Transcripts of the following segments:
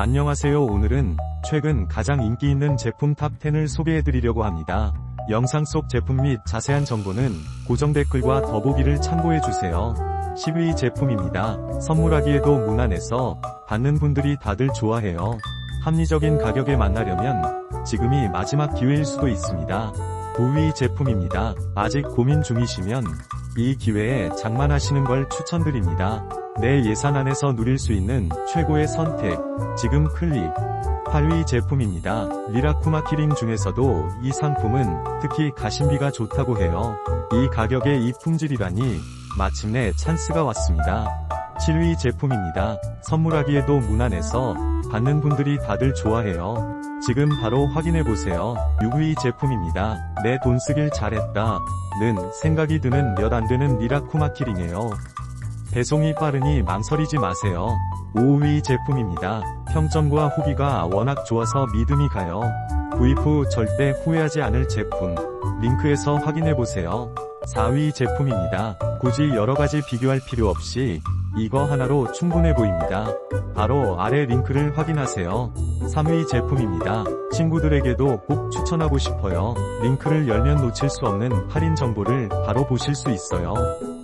안녕하세요 오늘은 최근 가장 인기 있는 제품 탑10을 소개해드리려고 합니다. 영상 속 제품 및 자세한 정보는 고정 댓글과 더보기를 참고해주세요. 10위 제품입니다. 선물하기에도 무난해서 받는 분들이 다들 좋아해요. 합리적인 가격에 만나려면 지금이 마지막 기회일 수도 있습니다. 9위 제품입니다. 아직 고민 중이시면 이 기회에 장만하시는 걸 추천드립니다. 내 예산 안에서 누릴 수 있는 최고의 선택. 지금 클릭. 8위 제품입니다. 리라쿠마 키링 중에서도 이 상품은 특히 가심비가 좋다고 해요. 이 가격에 이 품질이라니 마침내 찬스가 왔습니다. 7위 제품입니다. 선물하기에도 무난해서 받는 분들이 다들 좋아해요. 지금 바로 확인해보세요. 6위 제품입니다. 내 돈 쓰길 잘했다. 는 생각이 드는 몇 안 되는 리라쿠마 키링이에요. 배송이 빠르니 망설이지 마세요. 5위 제품입니다. 평점과 후기가 워낙 좋아서 믿음이 가요. 구입 후 절대 후회하지 않을 제품. 링크에서 확인해보세요. 4위 제품입니다. 굳이 여러가지 비교할 필요 없이 이거 하나로 충분해 보입니다. 바로 아래 링크를 확인하세요. 3위 제품입니다. 친구들에게도 꼭 추천하고 싶어요. 링크를 열면 놓칠 수 없는 할인 정보를 바로 보실 수 있어요.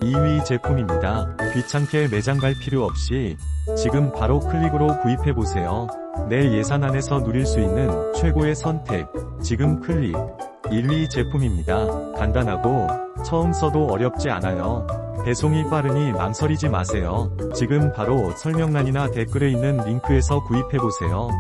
2위 제품입니다. 귀찮게 매장 갈 필요 없이 지금 바로 클릭으로 구입해보세요. 내 예산 안에서 누릴 수 있는 최고의 선택. 지금 클릭. 1위 제품입니다. 간단하고 처음 써도 어렵지 않아요. 배송이 빠르니 망설이지 마세요. 지금 바로 설명란이나 댓글에 있는 링크에서 구입해보세요.